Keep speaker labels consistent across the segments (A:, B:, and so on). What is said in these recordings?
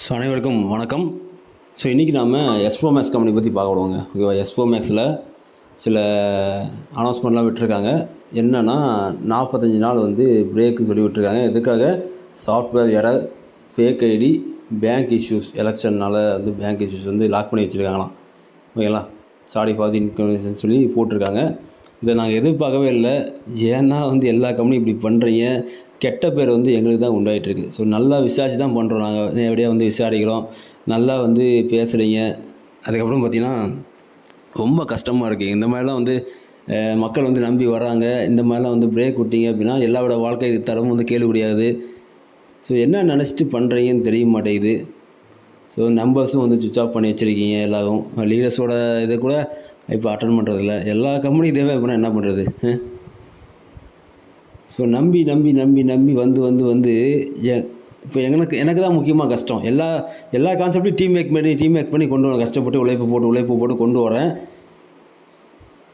A: So அனைவருக்கும் வணக்கம். So இன்றைக்கி நாம் எஸ்போ மேக்ஸ் கம்பெனி பற்றி பார்க்க விடுவோங்க ஓகேவா எஸ்போ மேக்ஸில் சில அனௌன்ஸ்மெண்ட்லாம் விட்டுருக்காங்க. என்னென்னா நாற்பத்தஞ்சு நாள் வந்து பிரேக்குன்னு சொல்லி விட்டுருக்காங்க. எதுக்காக? Software error fake ID bank issues எலெக்ஷன்னால் வந்து பேங்க் இஷ்யூஸ் வந்து லாக் பண்ணி வச்சுருக்காங்களாம். ஓகேங்களா சாரி ஃபார் தி இன்கன்வீனியன்ஸ் சொல்லி போட்டிருக்காங்க. இதை நாங்கள் எதிர்பார்க்கவே இல்லை. ஏன்னா வந்து எல்லா கம்பெனியும் இப்படி பண்ணுறீங்க கெட்ட பேர் வந்து எங்களுக்கு தான் உண்டாயிட்டிருக்கு. ஸோ நல்லா விசாரித்து தான் பண்ணுறோம் நாங்கள் நேரடியாக வந்து விசாரிக்கிறோம். நல்லா வந்து பேசுகிறீங்க அதுக்கப்புறம் பார்த்திங்கன்னா ரொம்ப கஷ்டமாக இருக்குது இந்த மாதிரிலாம் வந்து மக்கள் வந்து நம்பி வராங்க. இந்த மாதிரிலாம் வந்து பிரேக் விட்டீங்க அப்படின்னா எல்லாரோட வாழ்க்கை தரமும் வந்து கேள்விப்படியாது ஸோ என்ன நினச்சிட்டு பண்ணுறீங்கன்னு தெரிய மாட்டேங்குது. ஸோ நம்பர்ஸும் வந்து சுவிச் ஆஃப் பண்ணி வச்சுருக்கீங்க எல்லாரும். லீடர்ஸோட இதை கூட இப்போ அட்டன் பண்ணுறதில்ல எல்லா கம்பெனியும் தேவை அப்படின்னா என்ன பண்ணுறது ஸோ நம்பி நம்பி நம்பி நம்பி வந்து வந்து வந்து இப்போ எனக்கு எனக்கு தான் முக்கியமாக கஷ்டம். எல்லா எல்லா கான்செப்டையும் டீம் மேக் பண்ணி டீம் மேக் பண்ணி கொண்டு வரேன் கஷ்டப்பட்டு உழைப்பு போட்டு உழைப்பு போட்டு கொண்டு வரேன்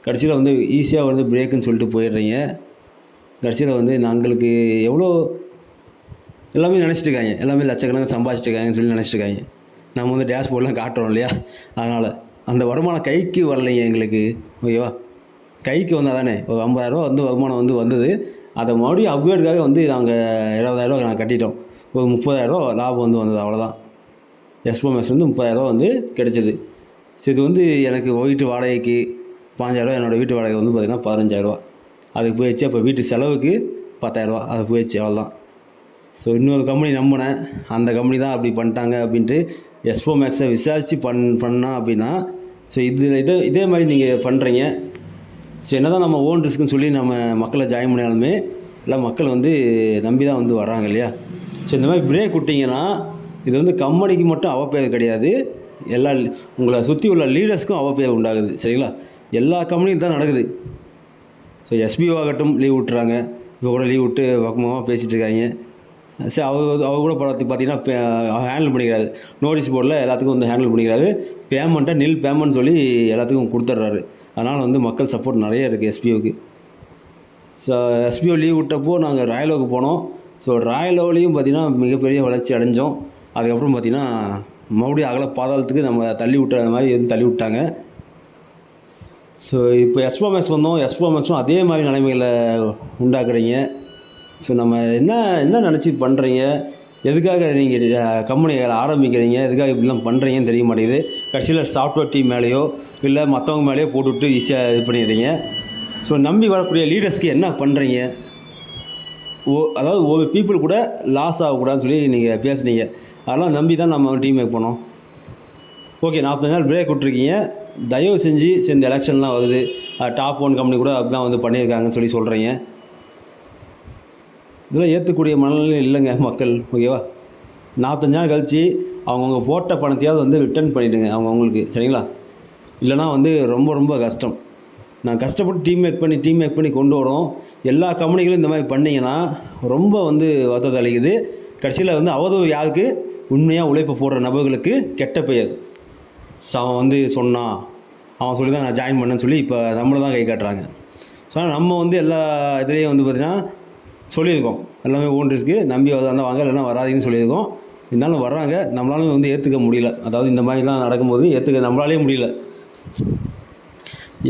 A: கடைசியில் வந்து ஈஸியாக வந்து பிரேக்குன்னு சொல்லிட்டு போயிடுறீங்க. கடைசியில் வந்து நாங்களுக்கு எவ்வளோ எல்லாமே நினச்சிட்டு இருக்காங்க. எல்லாமே லட்சக்கணக்காக சம்பாதிச்சிட்டு இருக்காங்கன்னு சொல்லி நினச்சிட்டு இருக்காங்க. நம்ம வந்து டேஷ்போர்ட்லாம் காட்டுறோம் இல்லையா? அதனால். அந்த வருமானம் கைக்கு வரலைங்க எங்களுக்கு. ஓகேவா? கைக்கு வந்தால் தானே ஒரு ஐம்பதாயிரரூவா வந்து வருமானம் வந்து வந்தது. அதை மறுபடியும் அப்கிரேடுக்காக வந்து நாங்கள் இருபதாயிரரூவா நாங்கள் கட்டிட்டோம். ஒரு முப்பதாயிரரூவா லாபம் வந்து வந்தது அவ்வளோதான் எஸ்போமேஸ் வந்து முப்பதாயிரரூவா வந்து கிடைச்சிது. ஸோ இது வந்து எனக்கு வீட்டு வாடகைக்கு பாஞ்சாயிரரூவா என்னோடய வீட்டு வாடகை வந்து பார்த்திங்கன்னா பதினஞ்சாயிரரூவா. அதுக்கு போயிடுச்சு. அப்போ வீட்டு செலவுக்கு பத்தாயிரரூவா. அது போயிடுச்சு அவ்வளோதான் ஸோ இன்னொரு கம்பெனி நம்பினேன். அந்த கம்பெனி தான் அப்படி பண்ணிட்டாங்க அப்படின்ட்டு எஸ்போ மேக்ஸை விசாரித்து பண் பண்ணால் அப்படின்னா ஸோ இது இதே இதே மாதிரி நீங்கள் பண்ணுறீங்க ஸோ என்ன தான் நம்ம ஓன் ரிஸ்க்குன்னு சொல்லி நம்ம மக்களை ஜாயின் பண்ணாலுமே எல்லாம் மக்கள் வந்து நம்பி தான் வந்து வர்றாங்க இல்லையா? ஸோ இந்த மாதிரி பிரேக் விட்டிங்கன்னா இது வந்து கம்பெனிக்கு மட்டும் அவப்பேர் கிடையாது. எல்லா உங்களை சுற்றி உள்ள லீடர்ஸ்க்கும் அவப்பேர் உண்டாகுது. சரிங்களா? எல்லா கம்பெனியும் தான் நடக்குது. ஸோ எஸ்பிஓ ஆகட்டும் லீவ் விட்டுறாங்க. இப்போ கூட லீவ் விட்டு பக்கமாக பேசிகிட்டு இருக்காங்க. சரி அவர் அவர் கூட படத்துக்கு பார்த்தீங்கன்னா ஹேண்டில் பண்ணிக்கிறாரு. நோட்டீஸ் போர்டில் எல்லாத்துக்கும் வந்து ஹேண்டில் பண்ணிக்கிறாரு. பேமெண்ட்டை நில் பேமெண்ட் சொல்லி எல்லாத்துக்கும் கொடுத்துட்றாரு. அதனால் வந்து மக்கள் சப்போர்ட் நிறைய இருக்குது எஸ்பிஓக்கு ஸோ எஸ்பிஓ லீவ் விட்டப்போ நாங்கள் ராயலோவுக்கு போனோம். ஸோ ராயலோலையும் பார்த்தீங்கன்னா மிகப்பெரிய வளர்ச்சி அடைஞ்சோம். அதுக்கப்புறம் பார்த்தீங்கன்னா மறுபடியும் அகல பாதாளத்துக்கு நம்ம தள்ளி விட்ட மாதிரி எதுவும் தள்ளி விட்டாங்க. ஸோ இப்போ எஸ்போ மேக்ஸ் வந்தோம். எஸ்போ மேக்ஸும் அதே மாதிரி நிலைமைகளை உண்டாக்குறீங்க. ஸோ நம்ம என்ன என்ன நினச்சி பண்ணுறீங்க எதுக்காக நீங்கள் கம்பெனிகளை ஆரம்பிக்கிறீங்க? எதுக்காக இப்படிலாம் பண்ணுறீங்கன்னு தெரிய மாட்டேங்குது. கடைசியில் சாஃப்ட்வேர் டீம் மேலேயோ இல்லை மற்றவங்க மேலேயோ போட்டுவிட்டு ஈஸியாக இது பண்ணிடுறீங்க. ஸோ நம்பி வரக்கூடிய லீடர்ஸ்க்கு என்ன பண்ணுறீங்க ஓ அதாவது ஒரு பீப்புள் கூட லாஸ் ஆகக்கூடாதுன்னு சொல்லி நீங்கள் பேசுனீங்க. அதெல்லாம் நம்பி தான் நம்ம டீம் மேக் பண்ணோம். ஓகே நாற்பது நாள் பிரேக் விட்ருக்கீங்க தயவு செஞ்சு சரி இந்த எலெக்ஷன்லாம் வருது. டாப் ஒன் கம்பெனி கூட அப்படிதான் வந்து பண்ணியிருக்காங்கன்னு சொல்லி சொல்கிறீங்க இதெல்லாம் ஏற்றக்கூடிய மனநிலை இல்லைங்க மக்கள் ஓகேவா? நாற்பத்தஞ்சு நாள் கழிச்சு அவங்கவுங்க போட்ட பணத்தையாவது வந்து ரிட்டர்ன் பண்ணிவிடுங்க அவங்கவுங்களுக்கு சரிங்களா? இல்லைனா வந்து ரொம்ப ரொம்ப கஷ்டம். நான் கஷ்டப்பட்டு டீம் மேக் பண்ணி டீம் மேக் பண்ணி கொண்டு வரோம். எல்லா கம்பெனிகளும் இந்த மாதிரி பண்ணிங்கன்னா ரொம்ப வந்து வருத்தத்தை அளிக்குது. கடைசியில் வந்து அவதூறு யாருக்கு? உண்மையாக உழைப்பு போடுற நபர்களுக்கு கெட்ட பெயர். ஸோ அவன் வந்து சொன்னான். அவன் சொல்லி தான் நான் ஜாயின் பண்ணேன்னு சொல்லி இப்போ நம்மளை தான் கை காட்டுறாங்க. ஸோ நம்ம வந்து எல்லா இதுலேயும் வந்து பார்த்திங்கன்னா சொல்லியிருக்கோம். எல்லாமே ஓன் ரிஸ்க்கு நம்பி வந்தால் வாங்க இல்லைன்னா வராதீங்கன்னு சொல்லியிருக்கோம். இருந்தாலும் வர்றாங்க நம்மளாலும் வந்து ஏற்றுக்க முடியல. அதாவது இந்த மாதிரிலாம் நடக்கும்போது ஏற்றுக்க நம்மளாலே முடியல.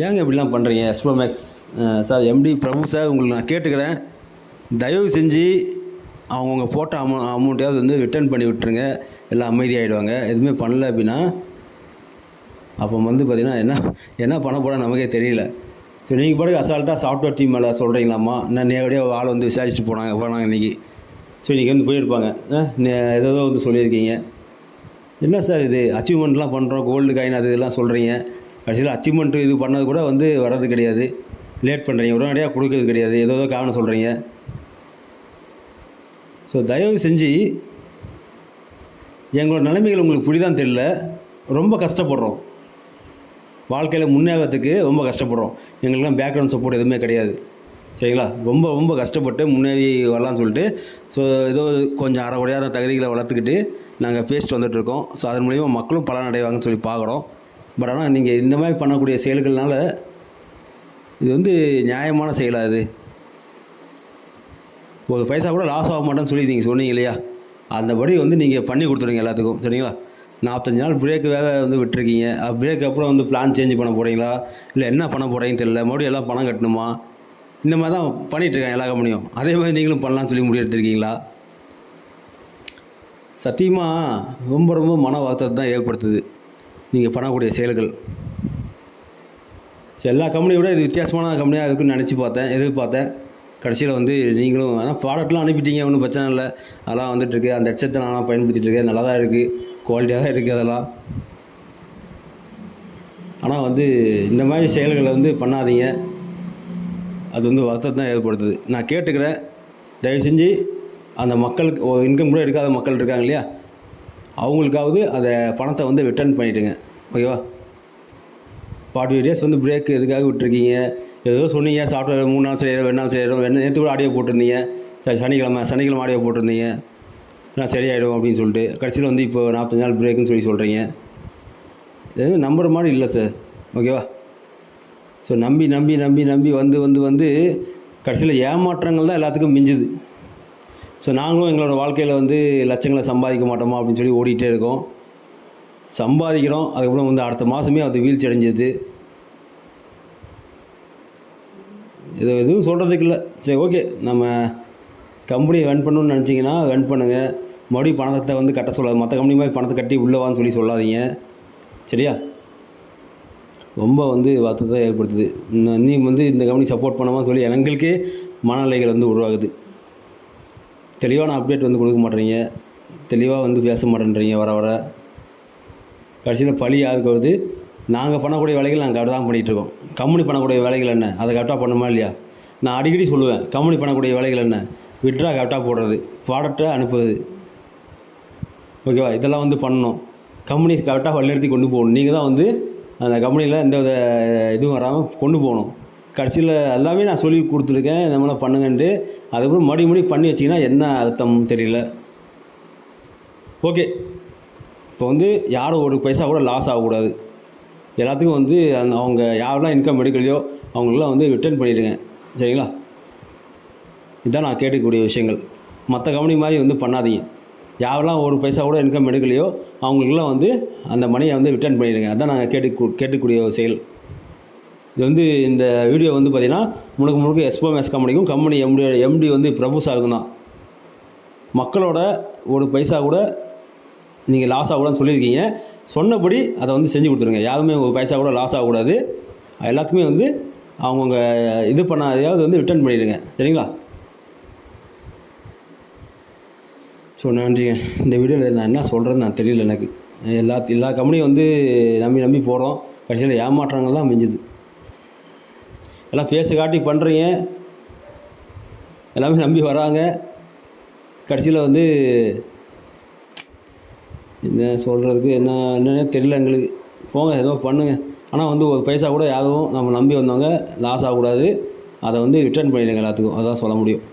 A: ஏங்க இப்படிலாம் பண்ணுறீங்க Espro Max sir MD Prabhu sir உங்களுக்கு நான் கேட்டுக்கிறேன். தயவு செஞ்சு அவங்கவுங்க போட்ட அமௌ அமௌண்ட்டையாவது வந்து ரிட்டர்ன் பண்ணி விட்டுருங்க. எல்லாம் அமைதியாகிடுவாங்க எதுவுமே பண்ணல அப்படின்னா அப்போ வந்து பார்த்திங்கன்னா என்ன என்ன பண்ண போட நமக்கே தெரியல. ஸோ நீங்கள் பாட்டுக்கு அசால்ட்டாக சாஃப்ட்வேர் டீம் மேலே சொல்கிறீங்களாம்மா நான் நேரடியாக ஆள் வந்து விசாரிச்சுட்டு போனாங்க போனாங்க இன்றைக்கி ஸோ இன்றைக்கி வந்து போயிருப்பாங்க. நே- ஏதோ வந்து சொல்லியிருக்கீங்க. என்ன சார் இது? அச்சீவ்மெண்ட்லாம் பண்ணுறோம் கோல்டு காயின் அது இதெல்லாம் சொல்கிறீங்க கடைசியில் அச்சீவ்மெண்ட்டு இது பண்ணது கூட வந்து வர்றது கிடையாது. லேட் பண்ணுறீங்க உடனடியாக கொடுக்கறது கிடையாது. ஏதோ ஏதோ காரணம் சொல்கிறீங்க ஸோ தயவு செஞ்சு எங்களோட நிலைமைகள் உங்களுக்கு புரிதான் தெரியல. ரொம்ப கஷ்டப்படுறோம். வாழ்க்கையில் முன்னேறதுக்கு ரொம்ப கஷ்டப்படுறோம். எங்களுக்குலாம் பேக்ரவுண்ட் சப்போர்ட் எதுவுமே கிடையாது. சரிங்களா? ரொம்ப ரொம்ப கஷ்டப்பட்டு முன்னேறி வரலாம்னு சொல்லிட்டு ஸோ ஏதோ கொஞ்சம் அரைகுறையான தகுதிகளை வளர்த்துக்கிட்டு நாங்கள் பேசிட்டு வந்துட்டுருக்கோம். ஸோ அதன் மூலிமா மக்களும் பலன் அடைவாங்கன்னு சொல்லி பார்க்குறோம். பட் ஆனால் நீங்கள் இந்த மாதிரி பண்ணக்கூடிய செயல்கள்னால இது வந்து நியாயமான செயலாக இது? ஒரு பைசா கூட லாஸ் ஆக மாட்டேன்னு சொல்லி நீங்கள் சொன்னீங்க இல்லையா? அந்தபடி வந்து நீங்கள் பண்ணி கொடுத்துருங்க எல்லாத்துக்கும். சரிங்களா? நாற்பத்தஞ்சு நாள் பிரேக்கு வேறு வந்து விட்டுருக்கீங்க. பிரேக் அப்புறம் வந்து பிளான் சேஞ்ச் பண்ண போகிறீங்களா இல்லை என்ன பண்ண போகிறீங்கன்னு தெரியல. மறுபடியும் எல்லாம் பணம் கட்டணுமா? இந்த மாதிரி தான் பண்ணிகிட்ருக்காங்க எல்லா கம்பெனியும் அதே மாதிரி நீங்களும் பண்ணலாம்னு சொல்லி முடிவெடுத்திருக்கீங்களா சத்தியமாக ரொம்ப ரொம்ப மன வருத்தத்தை தான் ஏற்படுத்துது. நீங்கள் பண்ணக்கூடிய செயல்கள். ஸோ எல்லா கம்பெனியை விட இது வித்தியாசமான கம்பெனியாக இருக்குன்னு நினச்சி பார்த்தேன் எதிர்பார்த்தேன். கடைசியில் வந்து நீங்களும் ஆனால் ப்ராடக்ட்லாம் அனுப்பிட்டீங்க ஒன்றும் பிரச்சனை இல்லை. அதெல்லாம் வந்துட்டுருக்கு அந்த ஹெட்செட்டை நான் பயன்படுத்திகிட்டு இருக்கேன். நல்லா தான் இருக்குது குவாலிட்டியாக தான் இருக்குது அதெல்லாம். ஆனால் வந்து இந்த மாதிரி செயல்களை வந்து பண்ணாதீங்க. அது வந்து வருத்தத்தை தான் ஏற்படுத்துது. நான் கேட்டுக்கிறேன். தயவு செஞ்சு அந்த மக்களுக்கு இன்கம் கூட எடுக்காத மக்கள் இருக்காங்க இல்லையா? அவங்களுக்காவது அந்த பணத்தை வந்து ரிட்டர்ன் பண்ணிவிடுங்க ஓகேவா? ஃபார்ட்டி டேஸ் வந்து பிரேக் எதுக்காக விட்டுருக்கீங்க? ஏதோ சொன்னீங்க சாஃப்ட்வேர் மூணு நாள் சரியாயிரும் ரெண்டு நாள் சரியாயிரும் ரெண்டு நேற்று கூட ஆடியோ போட்டிருந்தீங்க. சரி சனிக்கிழமை சனிக்கிழமை ஆடியோ போட்டிருந்தீங்க. நான் சரியாயிடும் அப்படின்னு சொல்லிட்டு. கடைசியில் வந்து இப்போ நாற்பத்தஞ்சு நாள் பிரேக்குன்னு சொல்லி சொல்கிறீங்க எதுவும் நம்புற மாதிரி இல்லை சார் ஓகேவா ஸோ நம்பி நம்பி நம்பி நம்பி வந்து வந்து வந்து கடைசியில் ஏமாற்றங்கள் தான் எல்லாத்துக்கும் மிஞ்சுது. ஸோ நாங்களும் எங்களோட வாழ்க்கையில் வந்து லட்சங்களை சம்பாதிக்க மாட்டோமா அப்படின்னு சொல்லி ஓடிக்கிட்டே இருக்கோம். சம்பாதிக்கிறோம். அதுக்கப்புறம் வந்து அடுத்த மாதமே அது வீழ்ச்சி அடைஞ்சது. இது எதுவும் சொல்கிறதுக்கு இல்லை. சரி ஓகே நம்ம கம்பெனியை ரன் பண்ணணும்னு நினச்சிங்கன்னா ரன் பண்ணுங்கள் மறுபடியும் பணத்தை வந்து கட்ட சொல்லாது மற்ற கம்பெனி மாதிரி பணத்தை கட்டி உள்ளவான்னு சொல்லி சொல்லாதீங்க. சரியா? ரொம்ப வந்து வருத்தத்தை ஏற்படுத்துது. நீ வந்து இந்த கம்பெனி சப்போர்ட் பண்ணாமல் சொல்லி எங்களுக்கே மனநிலைகள் வந்து உருவாகுது. தெளிவான அப்டேட் வந்து கொடுக்க மாட்டேறீங்க. தெளிவாக வந்து பேச மாட்டேன்றீங்க வர வர. கடைசியில் பழி யாருக்கு வருது? நாங்கள் பண்ணக்கூடிய வேலைகள் நாங்கள் கரெக்டாக தான் பண்ணிகிட்ருக்கோம் கம்பெனி பண்ணக்கூடிய வேலைகள் என்ன? அதை கரெக்டாக பண்ணுமா இல்லையா? நான் அடிக்கடி சொல்லுவேன் கம்பெனி பண்ணக்கூடிய வேலைகள் என்ன? விட்ரா கரெக்டாக போடுறது ப்ராடக்ட்டை அனுப்புவது ஓகேவா இதெல்லாம் வந்து பண்ணணும். கம்பெனி கரெக்டாக வழிநடத்தி கொண்டு போகணும். நீங்கள் தான் வந்து அந்த கம்பெனியில் எந்த வித இதுவும் வராமல் கொண்டு போகணும். கடைசியில் எல்லாமே நான் சொல்லி கொடுத்துருக்கேன். இந்த மாதிரிலாம் பண்ணுங்கன்ட்டு. அதுக்கப்புறம் மறுபடியும் மறுபடி பண்ணி வச்சிங்கன்னா என்ன அர்த்தம் தெரியல. ஓகே இப்போ வந்து யாரும் ஒரு பைசா கூட லாஸ் ஆகக்கூடாது. எல்லாத்துக்கும் வந்து அந்த அவங்க யாரெல்லாம் இன்கம் எடுக்கலையோ அவங்களெலாம் வந்து ரிட்டர்ன் பண்ணிவிடுங்க சரிங்களா? இதுதான் நான் கேட்கக்கூடிய விஷயங்கள். மற்ற கம்பெனி மாதிரி வந்து பண்ணாதீங்க. யாரெல்லாம் ஒரு பைசா கூட இன்கம் எடுக்கலையோ அவங்களுக்குலாம் வந்து அந்த மணியை வந்து ரிட்டர்ன் பண்ணிவிடுங்க அதான் நாங்கள் கேட்டு கேட்டுக்கூடிய ஒரு செயல். இது வந்து இந்த வீடியோ வந்து பார்த்திங்கன்னா முழுக்க முழுக்க எஸ்போமேஸ் கம்பெனிக்கும் கம்பெனி எம்டி எம்டி வந்து பிரபு சாருக்கும் தான். மக்களோட ஒரு பைசா கூட நீங்கள் லாஸ் ஆகக்கூடாதுன்னு சொல்லியிருக்கீங்க. சொன்னபடி அதை வந்து செஞ்சு கொடுத்துருங்க. யாருமே ஒரு பைசா கூட லாஸ் ஆகக்கூடாது. எல்லாத்துக்குமே வந்து அவங்கவுங்க இது பண்ணாதையாவது வந்து ரிட்டர்ன் பண்ணிவிடுங்க சரிங்களா? ஸோ நன்றிங்க இந்த வீடியோவில் நான் என்ன சொல்கிறேன்னு நான் தெரியல எனக்கு. எல்லா எல்லா கம்பெனியும் வந்து நம்பி நம்பி போகிறோம் கடைசியில் ஏமாற்றங்கள் தான் மிஞ்சுது. எல்லாம் ஃபேஸை காட்டி பண்ணுறீங்க எல்லாமே நம்பி வராங்க. கடைசியில் வந்து என்ன சொல்கிறதுக்கு என்ன என்னன்னே தெரியல எங்களுக்கு. போங்க ஏதோ பண்ணுங்கள் ஆனால் வந்து ஒரு பைசா கூட யாரும் நம்ம நம்பி வந்தவங்க லாஸ் ஆகக்கூடாது. அதை வந்து ரிட்டர்ன் பண்ணிடுங்க எல்லாத்துக்கும். அதான் சொல்ல முடியும்.